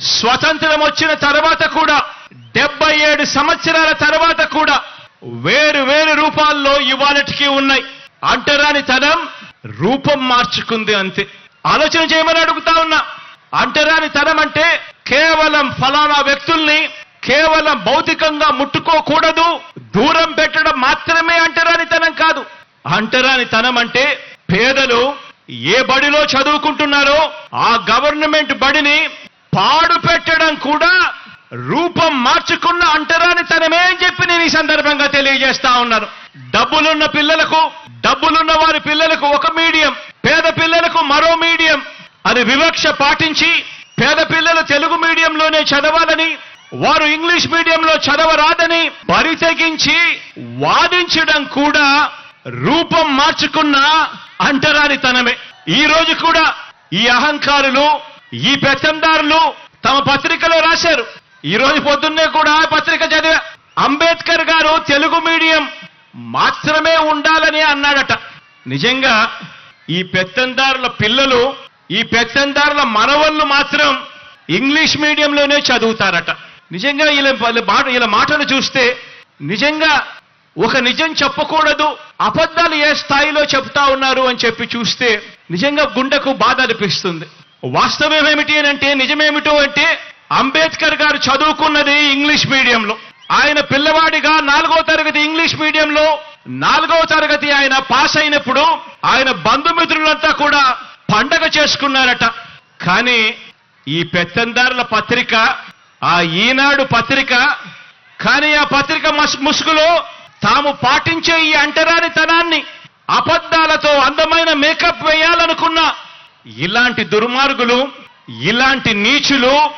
స్వతంత్రం వచ్చిన తర్వాత కూడా డెబ్బై ఏడు సంవత్సరాల తర్వాత కూడా వేరు వేరు రూపాల్లో ఇవాళటికి ఉన్నాయి. అంటరాని తరం రూపం మార్చుకుంది అంతే. ఆలోచన చేయమని అడుగుతా ఉన్నా. అంటరాని తరం అంటే కేవలం ఫలానా వ్యక్తుల్ని కేవలం భౌతికంగా ముట్టుకోకూడదు దూరం పెట్టడం మాత్రమే అంటరానితనం కాదు. అంటరానితనం అంటే పేదలు ఏ బడిలో చదువుకుంటున్నారో ఆ గవర్నమెంట్ బడిని పాడు పెట్టడం కూడా రూపం మార్చుకున్న అంటరానితనమే అని చెప్పి నేను ఈ సందర్భంగా తెలియజేస్తా ఉన్నాను. డబ్బులున్న పిల్లలకు డబ్బులున్న వారి పిల్లలకు ఒక మీడియం పేద పిల్లలకు మరో మీడియం. అని వివక్ష పాటించి పేద పిల్లలు తెలుగు మీడియంలోనే చదవాలని వారు ఇంగ్లీష్ మీడియంలో చదవరాదని బరి తెగించి వాదించడం కూడా రూపం మార్చుకున్న అంటరానితనమే ఈ రోజు కూడా ఈ అహంకారులు ఈ పెత్తందారులు తమ పత్రికలో రాశారు. ఈ రోజు పొద్దున్నే కూడా పత్రిక చదివా. అంబేద్కర్ గారు తెలుగు మీడియం మాత్రమే ఉండాలని అన్నాడట. నిజంగా ఈ పెత్తందారుల పిల్లలు ఈ పెత్తందారుల మనవళ్ళు మాత్రం ఇంగ్లీష్ మీడియంలోనే చదువుతారట. నిజంగా ఇలా వాళ్ళ మాట ఇలా మాటలు చూస్తే నిజంగా ఒక నిజం చెప్పకూడదు అబద్ధాలు ఏ స్థాయిలో చెప్తా ఉన్నారు అని చెప్పి చూస్తే నిజంగా గుండెకు బాధ అనిపిస్తుంది. వాస్తవం ఏమిటి అని అంటే నిజమేమిటో అంటే అంబేద్కర్ గారు చదువుకున్నది ఇంగ్లీష్ మీడియంలో. ఆయన పిల్లవాడిగా నాలుగో తరగతి ఇంగ్లీష్ మీడియంలో నాలుగవ తరగతి ఆయన పాస్ అయినప్పుడు ఆయన బంధుమిత్రులంతా కూడా పండగ చేసుకున్నారట. కానీ ఈ పెత్తందారుల పత్రిక ఆ ఈనాడు పత్రిక కానీ ఆ పత్రిక మస్- ముసుగులో తాము పాటించే ఈ అంటరానితనాన్ని అబద్ధాలతో ఇలాంటి దుర్మార్గులు ఇలాంటి నీచులు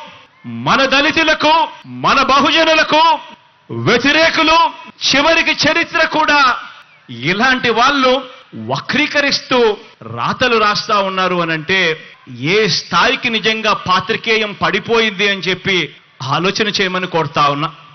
మన దళితులకు మన బహుజనులకు వ్యతిరేకులు చివరికి చరిత్ర కూడా. ఇలాంటి వాళ్ళు వక్రీకరిస్తూ రాతలు రాస్తా ఉన్నారు అనంటే ఏ స్థాయికి నిజంగా పాత్రికేయం పడిపోయింది అని చెప్పి ఆలోచన చేయమని కోరుతా ఉన్నా.